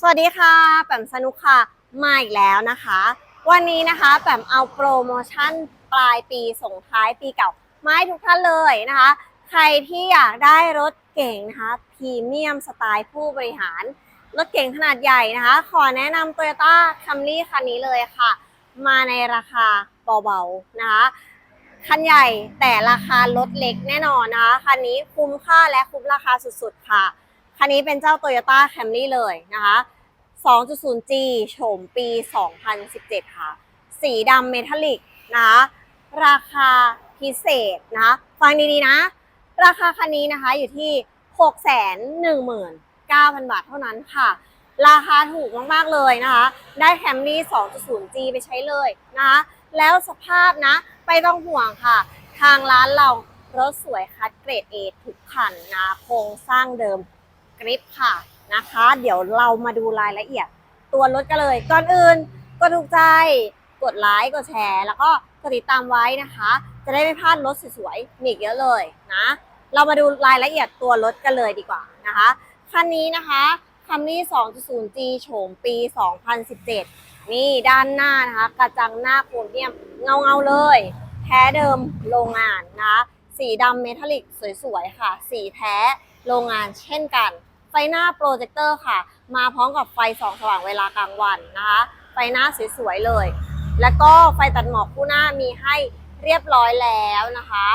สวัสดีค่ะ แปมสนุกค่ะ มาอีกแล้วนะคะ วันนี้นะคะแปมเอาโปรโมชั่นปลายปีส่งท้ายปีเก่ามาให้ทุกท่านเลยนะคะ ใครที่อยากได้รถเก่งนะคะพรีเมียมสไตล์ผู้บริหาร รถเก่งขนาดใหญ่นะคะ ขอแนะนำ Toyota Camry คันนี้เลยค่ะ มาในราคาเบาๆนะคะ คันใหญ่แต่ราคาลดเล็กแน่นอนนะคะ คันนี้คุ้มค่าและคุ้มราคาสุดๆค่ะ คันนี้เป็นเจ้า Toyota Camry เลยนะคะ 2.0G โฉมปี 2017 ค่ะ สีดำเมทัลลิกนะคะ ราคาพิเศษนะคะ ฟังดีๆนะ ราคาคันนี้นะคะอยู่ที่ 619,000 บาทเท่านั้นค่ะ ราคาถูกมากๆเลยนะคะ ได้ Camry 2.0G ไปใช้เลยนะคะ แล้วสภาพนะไม่ต้องห่วงค่ะ ทางร้านเรารถสวยคัดเกรด A ทุกคันนะ โครงสร้างเดิม กริปค่ะนะคะ เดี๋ยวเรามาดูรายละเอียด ตัวรถกันเลย ก่อนอื่นกดถูกใจ กดไลค์กดแชร์ แล้วก็กดติดตามไว้นะคะ จะได้ไม่พลาดรถสวยๆมีเยอะเลยนะ เรามาดูรายละเอียดตัวรถกันเลยดีกว่านะคะคันนี้นะคะ Camry 2.0G โฉมปี 2017 นี่ด้านหน้านะคะ กระจังหน้าโครเมียมเงาเงาๆเลย แท้เดิมโรงงานนะคะ สีดำเมทัลลิกสวยๆ ค่ะ สีแท้โรงงานเช่นกัน ฟหน้าโปรเจคเตอร์ค่ะ มาพร้อมกับไฟส่องสว่างเวลากลางวันนะคะ ไฟหน้าสวยๆเลย แล้วก็ไฟตัดหมอกคู่หน้ามีให้เรียบร้อยแล้วนะคะ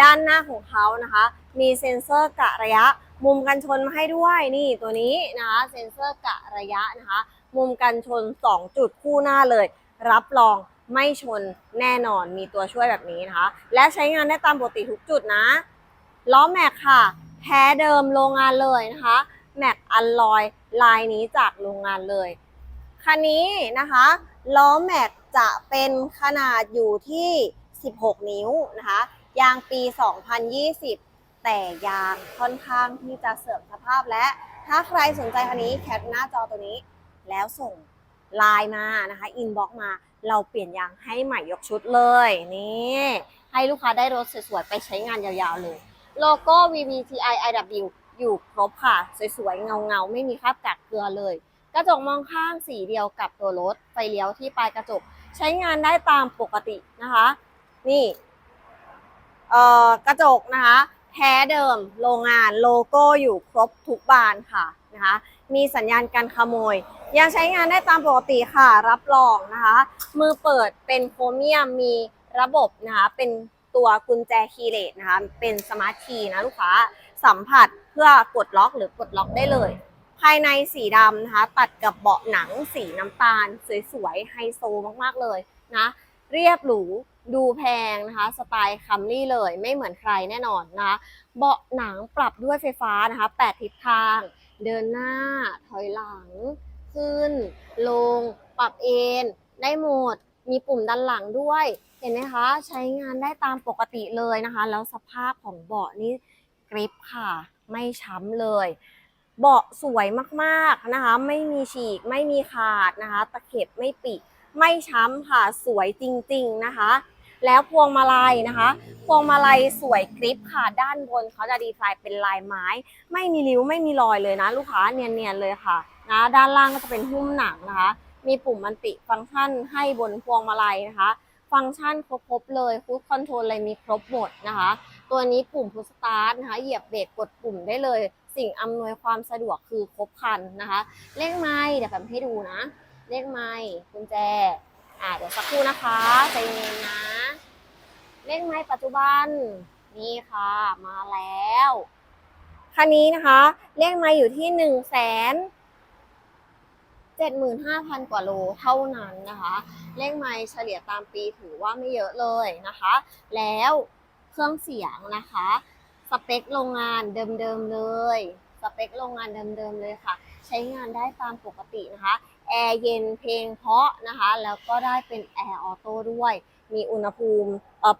ด้านหน้าของเขานะคะ มีเซ็นเซอร์กะระยะ มุมกันชนมาให้ด้วยนี่ตัวนี้นะคะเซ็นเซอร์กะระยะนะคะ มุมกันชน 2 จุดคู่หน้าเลย รับรองไม่ชนแน่นอนมีตัวช่วยแบบนี้นะคะ และใช้งานได้ตามปกติทุกจุดนะล้อแม็กค่ะ แท้เดิมโรงงานเลยนะคะ แม็กอัลลอยลายนี้จากโรงงานเลยคันนี้นะคะล้อแม็กจะเป็นขนาดอยู่ที่ 16 นิ้วนะคะยางปี 2020 แต่ยางค่อนข้างที่จะเสื่อมสภาพและถ้าใครสนใจคันนี้แคปหน้าจอตัวนี้ แล้วส่งไลน์มานะคะอินบ็อกมาเราเปลี่ยนยางให้ใหม่ยกชุดเลยนี่ให้ลูกค้าได้รถสวยๆ ไปใช้งานยาวๆเลย โลโก้ VVTi IW อยู่ครบค่ะ สวยๆ เงาๆ ไม่มีคราบกักเกลือเลย กระจกมองข้างสีเดียวกับตัวรถ ไฟเลี้ยวที่ปลายกระจก ใช้งานได้ตามปกตินะคะ นี่เอ่อกระจกนะคะ แท้เดิมโรงงานโลโก้อยู่ครบทุกบานค่ะนะคะ มีสัญญาณการขโมย ยังใช้งานได้ตามปกติค่ะ รับรองนะคะ มือเปิดเป็นโครเมียมมีระบบนะคะ เป็นตัวกุญแจคีย์เลสนะคะ เป็นสมาร์ทคีย์นะลูกค้า สัมผัส พื่อกดล็อกหรือกดล็อกได้เลย ภายในสีดำนะคะ ตัดกับเบาะหนังสีน้ำตาล สวยๆไฮโซมากๆเลยนะ เรียบหรูดูแพงนะคะ สไตล์คัมรี่เลยไม่เหมือนใครแน่นอนนะคะ เบาะหนังปรับด้วยไฟฟ้านะคะ 8 ทิศทาง เดินหน้า ถอยหลัง ขึ้น ลง ปรับเอนได้หมด มีปุ่มด้านหลังด้วย เห็นไหมคะ ใช้งานได้ตามปกติเลยนะคะ แล้วสภาพของเบาะนี่กริปค่ะ ไม่ช้ำเลย เบาะสวยมากๆนะคะ ไม่มีฉีกไม่มีขาดนะคะ ตะเข็บไม่ปิดไม่ช้ำค่ะสวยจริงๆนะคะ แล้วพวงมาลัยนะคะ พวงมาลัยสวยกริปค่ะด้านบนเขาจะดีไซน์เป็นลายไม้ ไม่มีริ้วไม่มีรอยเลยนะ ลูกค้าเนียนๆเลยค่ะนะด้านล่างก็จะเป็นหุ้มหนังนะคะ มีปุ่มมันติฟังก์ชันให้บนพวงมาลัยนะคะ ฟังก์ชันครบๆเลยคูดคอนโทรลอะไรมีครบหมดนะคะ ตัวนี้ปุ่มพุสตาร์ทนะคะ เหยียบเบรกกดปุ่มได้เลย สิ่งอำนวยความสะดวกคือครบครันนะคะ เลขไม้เดี๋ยวแบบให้ดูนะ เลขไม้กุญแจ อ่าเดี๋ยวสักครู่นะคะ ใจเย็นนะ เลขไม้ปัจจุบัน นี่ค่ะ มาแล้วคันนี้นะคะ เลขไม้อยู่ที่หนึ่งแสนเจ็ดหมื่นห้าพันกว่าโลเท่านั้นนะคะ เลขไม้เฉลี่ยตามปีถือว่าไม่เยอะเลยนะคะ แล้ว เครื่องเสียงนะคะ สเปคโรงงานเดิมๆเลย สเปคโรงงานเดิมๆเลยค่ะ ใช้งานได้ตามปกตินะคะ แอร์เย็นเพลงเพาะนะคะ แล้วก็ได้เป็นแอร์ออโต้ด้วย มีอุณหภูมิ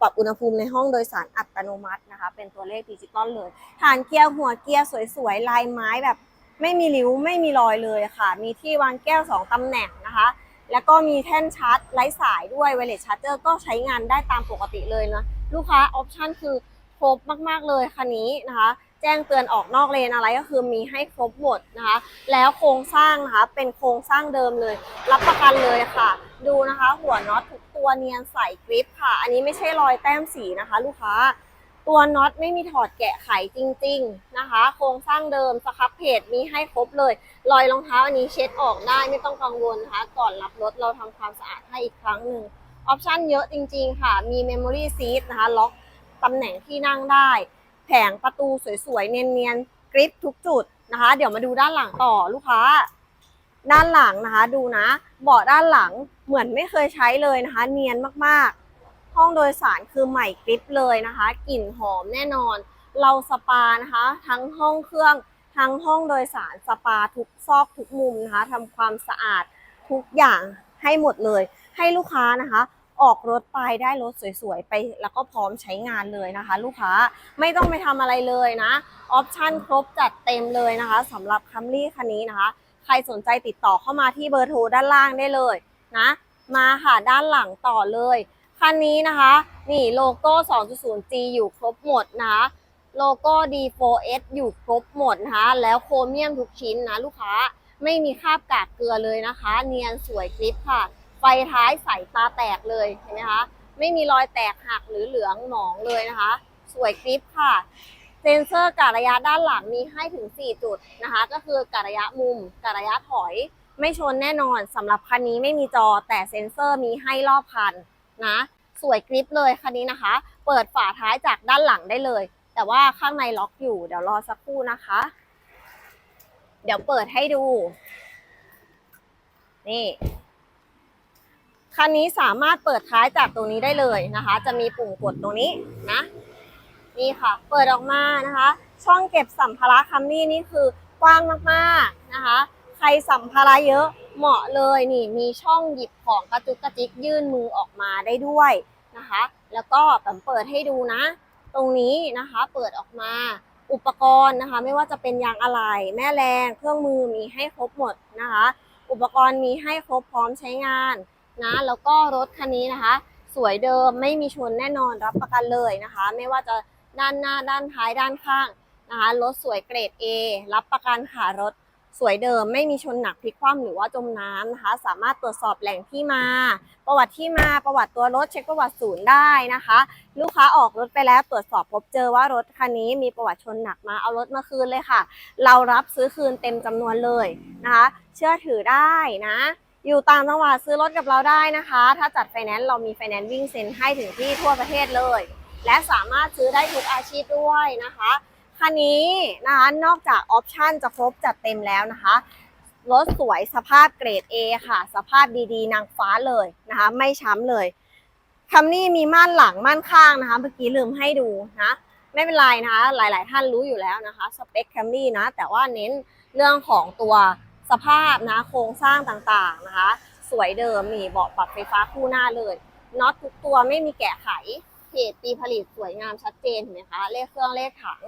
ปรับอุณหภูมิในห้องโดยสารอัตโนมัตินะคะ เป็นตัวเลขดิจิตอลเลยฐานเกียร์หัวเกียร์สวยๆ ลายไม้แบบไม่มีริ้วไม่มีรอยเลยค่ะ มีที่วางแก้ว 2ตำแหน่งนะคะ แล้วก็มีแท่นชาร์จไร้สายด้วยไวเลสชาร์เจอร์ก็ใช้งานได้ตามปกติเลยนะลูกค้าออปชันคือครบมากๆเลยคันนี้นะคะแจ้งเตือนออกนอกเลนอะไรก็คือมีให้ครบหมดนะคะ แล้วโครงสร้างนะคะเป็นโครงสร้างเดิมเลย รับประกันเลยค่ะ ดูนะคะ หัวน็อตทุกตัวเนียนใสกริปค่ะ อันนี้ไม่ใช่รอยแต้มสีนะคะ ลูกค้า ตัวน็อตไม่มีถอดแกะไขจริง ๆนะคะ โครงสร้างเดิมสครับเพจมีให้ครบเลย รอยรองเท้าอันนี้เช็ดออกได้ไม่ต้องกังวลนะคะ ก่อนรับรถเราทำความสะอาดให้อีกครั้งหนึ่งออปชั่นเยอะจริง ๆ ค่ะ มี Memory Seat นะคะ ล็อกตำแหน่งที่นั่งได้ แผงประตูสวยๆ เนียนๆ กริปทุกจุดนะคะ เดี๋ยวมาดูด้านหลังต่อลูกค้า ด้านหลังนะคะ ดูนะ เบาะด้านหลังเหมือนไม่เคยใช้เลยนะคะ เนียนมากๆ ห้องโดยสารคือใหม่กริปเลยนะคะ กลิ่นหอมแน่นอน เราสปานะคะ ทั้งห้องเครื่อง ทั้งห้องโดยสารสปาทุกซอกทุกมุมนะคะทำความสะอาดทุกอย่างให้หมดเลย ให้ลูกค้านะคะ ออกรถไปได้รถสวยๆ ไปแล้วก็พร้อมใช้งานเลยนะคะ ลูกค้าไม่ต้องไปทำอะไรเลยนะออปชั่นครบจัดเต็มเลยนะคะสำหรับคัมรี่คันนี้นะคะ ใครสนใจติดต่อเข้ามาที่เบอร์โทรด้านล่างได้เลยนะ มาค่ะด้านหลังต่อเลย คันนี้นะคะ นี่โลโก้ 2.0G อยู่ครบหมดนะคะโลโก้ D4S อยู่ครบหมดนะคะ แล้วโครเมียมทุกชิ้นนะลูกค้าไม่มีคราบกากเกลือเลยนะคะ เนียนสวยกริปค่ะ ไฟท้ายใสตาแตกเลยเห็นไหมคะไม่มีรอยแตกหักหรือเหลืองหมองเลยนะคะ สวยกริปค่ะ เซนเซอร์กะระยะด้านหลังมีให้ถึง 4 จุดนะคะ ก็คือกะระยะมุมกะระยะถอย ไม่ชนแน่นอนสำหรับคันนี้ไม่มีจอแต่เซนเซอร์มีให้รอบคัน นะ สวยกริปเลยคันนี้นะคะ เปิดฝาท้ายจากด้านหลังได้เลย แต่ว่าข้างในล็อกอยู่ เดี๋ยวรอสักครู่นะคะ เดี๋ยวเปิดให้ดู นี่คันนี้สามารถเปิดท้ายจากตรงนี้ได้เลยนะคะ จะมีปุ่มกดตรงนี้นะ นี่ค่ะ เปิดออกมานะคะ ช่องเก็บสัมภาระคัมนี่นี่คือกว้างมากๆนะคะ ใครสัมภาระเยอะ เหมาะเลยนี่มีช่องหยิบของกระจุกกระจิกยื่นมือออกมาได้ด้วยนะคะ แล้วก็ผมเปิดให้ดูนะ ตรงนี้นะคะเปิดออกมาอุปกรณ์นะคะ ไม่ว่าจะเป็นยางอะไหล่แม่แรงเครื่องมือมีให้ครบหมดนะคะ อุปกรณ์มีให้ครบพร้อมใช้งานนะแล้วก็รถคันนี้นะคะ สวยเดิมไม่มีชนแน่นอนรับประกันเลยนะคะ ไม่ว่าจะด้านหน้าด้านท้ายด้านข้างนะคะรถสวยเกรด A รับประกันค่ะรถ สวยเดิมไม่มีชนหนักพลิกคว่ำหรือว่าจมน้ำนะคะ สามารถตรวจสอบแหล่งที่มา ประวัติที่มาประวัติตัวรถเช็คประวัติศูนย์ได้นะคะ ลูกค้าออกรถไปแล้วตรวจสอบพบเจอว่ารถคันนี้มีประวัติชนหนักมาเอารถมาคืนเลยค่ะ เรารับซื้อคืนเต็มจำนวนเลยนะคะ เชื่อถือได้นะ อยู่ต่างจังหวัดซื้อรถกับเราได้นะคะ ถ้าจัดไฟแนนซ์เรามีไฟแนนซ์วิ่งเซ็นให้ถึงที่ทั่วประเทศเลย และสามารถซื้อได้ทุกอาชีพด้วยนะคะ คันนี้นะคะนอกจากออปชันจะครบจัดเต็มแล้วนะคะรถสวยสภาพเกรด A ค่ะ สภาพดีๆ นางฟ้าเลยนะคะ ไม่ช้ำเลยคัมนี่มีม่านหลังม่านข้างนะคะ เมื่อกี้ลืมให้ดูนะไม่เป็นไรนะคะหลาย ๆ ท่านรู้อยู่แล้วนะคะสเปคแคมรี่นะ แต่ว่าเน้นเรื่องของตัวสภาพนะโครงสร้างต่างๆนะคะ สวยเดิมมีเบาะปรับไฟฟ้าคู่หน้าเลยน็อตทุกตัวไม่มีแกะไขเพจปีผลิตสวยงามชัดเจนเห็นไหมคะเลขเครื่องเลขถัง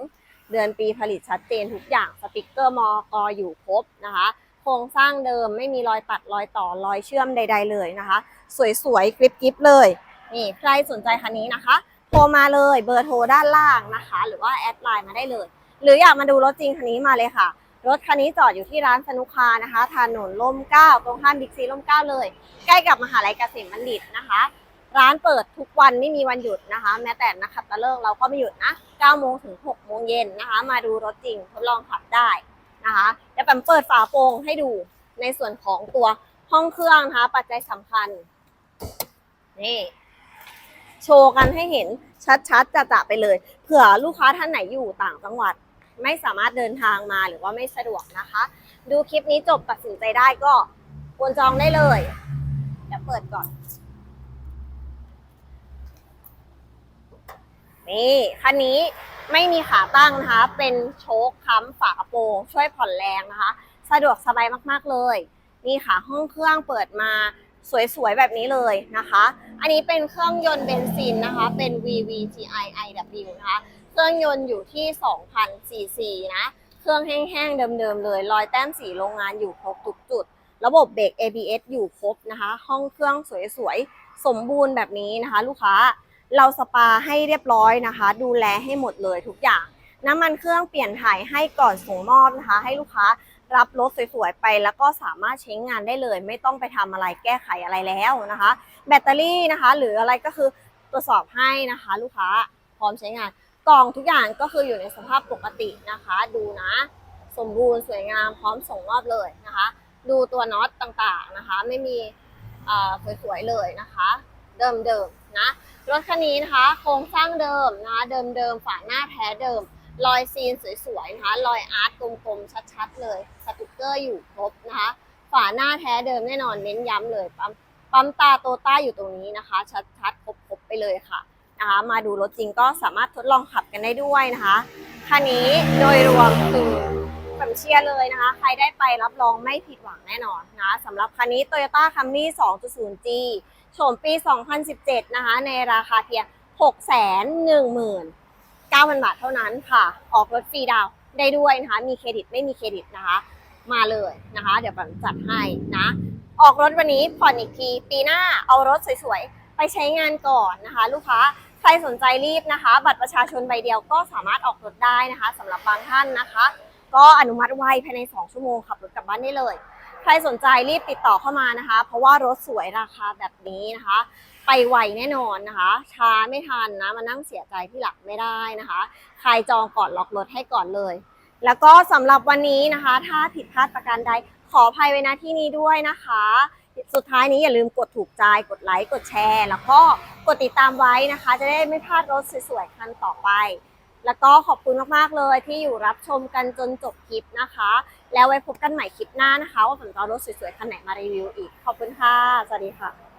เดือนปีผลิตชัดเจนทุกอย่างสติกเกอร์มอกออยู่ครบนะคะ โครงสร้างเดิมไม่มีรอยตัดรอยต่อรอยเชื่อมใด ๆ เลยนะคะ สวยๆกริบๆเลย นี่ใครสนใจคันนี้นะคะ โทรมาเลยเบอร์โทรด้านล่างนะคะ หรือว่าแอดไลน์มาได้เลย หรืออยากมาดูรถจริงคันนี้มาเลยค่ะ รถคันนี้จอดอยู่ที่ร้านสนุกคานะคะถนนล่มเก้าตรงข้ามบิ๊กซีล่มเก้าเลย ใกล้กับมหาลัยเกษมบัณฑิตนะคะ ร้านเปิดทุกวันไม่มีวันหยุดนะคะ แม้แต่นักขับตฤกษ์เราก็ไม่หยุดนะ9โมงถึง6โมงเย็นนะคะ มาดูรถจริงทดลองขับได้นะคะเดี๋ยวแปมเปิดฝาโปร่งให้ดูในส่วนของตัวห้องเครื่องนะคะปัจจัยสำคัญนี่โชว์กันให้เห็นชัดๆจะๆไปเลย เผื่อลูกค้าท่านไหนอยู่ต่างจังหวัด ไม่สามารถเดินทางมาหรือว่าไม่สะดวกนะคะ ดูคลิปนี้จบตัดสินใจได้ก็ควรจองได้เลยเดี๋ยวเปิดก่อน นี่คันนี้ไม่มีขาตั้งนะคะ เป็นโชคค้ำฝากระโปรงช่วยผ่อนแรงนะคะ สะดวกสบายมากๆเลย นี่ค่ะห้องเครื่องเปิดมาสวยๆ แบบนี้เลยนะคะ อันนี้เป็นเครื่องยนต์เบนซินนะคะ เป็น VVTi iW นะคะ เครื่องยนต์อยู่ที่2,000 cc นะ เครื่องแห้งๆ เดิมๆ เลย รอยแต้มสีโรงงานอยู่ครบทุกจุด ระบบเบรก ABS อยู่ครบนะคะ ห้องเครื่องสวยๆ สมบูรณ์แบบนี้นะคะ ลูกค้า เราสปาให้เรียบร้อยนะคะ ดูแลให้หมดเลยทุกอย่างน้ำมันเครื่องเปลี่ยนถ่ายให้ก่อนส่งมอบนะคะ ให้ลูกค้ารับรถสวยๆไป แล้วก็สามารถใช้งานได้เลย ไม่ต้องไปทำอะไรแก้ไขอะไรแล้วนะคะ แบตเตอรี่นะคะ หรืออะไรก็คือตรวจสอบให้นะคะ ลูกค้าพร้อมใช้งานกล่องทุกอย่างก็คืออยู่ในสภาพปกตินะคะ ดูนะ สมบูรณ์สวยงามพร้อมส่งมอบเลยนะคะ ดูตัวน็อตต่างๆนะคะ ไม่มีเออสวยๆเลยนะคะ เดิมๆนะรถคันนี้นะคะโครงสร้างเดิมนะคะเดิมๆฝาหน้าแท้เดิมรอยซีนสวยๆนะคะรอยอาร์ตกลมๆชัดๆเลยสติกเกอร์อยู่ครบนะคะฝาหน้าแท้เดิมแน่นอนเน้นย้ำเลยปั๊มปั๊มตาโตต้าอยู่ตรงนี้นะคะ ชัดๆครบๆไปเลยค่ะนะคะมาดูรถจริงก็สามารถทดลองขับกันได้ด้วยนะคะคันนี้โดยรวมคือผมเชียร์เลยนะคะ ใครได้ไปรับรองไม่ผิดหวังแน่นอนนะสำหรับคันนี้ Toyota Camry 2.0G โฉมปี 2017 นะคะ ในราคาเพียง 619,000 บาทเท่านั้นค่ะ ออกรถฟรีดาวได้ด้วยนะคะ มีเครดิตไม่มีเครดิตนะคะ มาเลยนะคะ เดี๋ยวแบบจัดให้นะ ออกรถวันนี้ผ่อนอีกที ปีหน้าเอารถสวยๆ ไปใช้งานก่อนนะคะ ลูกค้าใครสนใจรีบนะคะ บัตรประชาชนใบเดียวก็สามารถออกรถได้นะคะสำหรับ บางท่านนะคะ ก็อนุมัติไวภายใน 2 ชั่วโมงขับรถกลับบ้านได้เลย ใครสนใจรีบติดต่อเข้ามานะคะ เพราะว่ารถสวยราคาแบบนี้นะคะ ไปไวแน่นอนนะคะ ช้าไม่ทันนะมานั่งเสียใจที่หลังไม่ได้นะคะ ใครจองก่อนล็อกรถให้ก่อนเลย แล้วก็สำหรับวันนี้นะคะ ถ้าผิดพลาดประการใดขออภัยไว้ณที่นี้ด้วยนะคะ สุดท้ายนี้อย่าลืมกดถูกใจ กดไลค์ กดแชร์ แล้วก็กดติดตามไว้นะคะ จะได้ไม่พลาดรถสวยๆคันต่อไป แล้วก็ขอบคุณมากๆเลยที่อยู่รับชมกันจนจบคลิปนะคะ แล้วไว้พบกันใหม่คลิปหน้านะคะ ว่าผมจะเอารถสวยๆคันไหนมารีวิวอีก ขอบคุณค่ะ สวัสดีค่ะ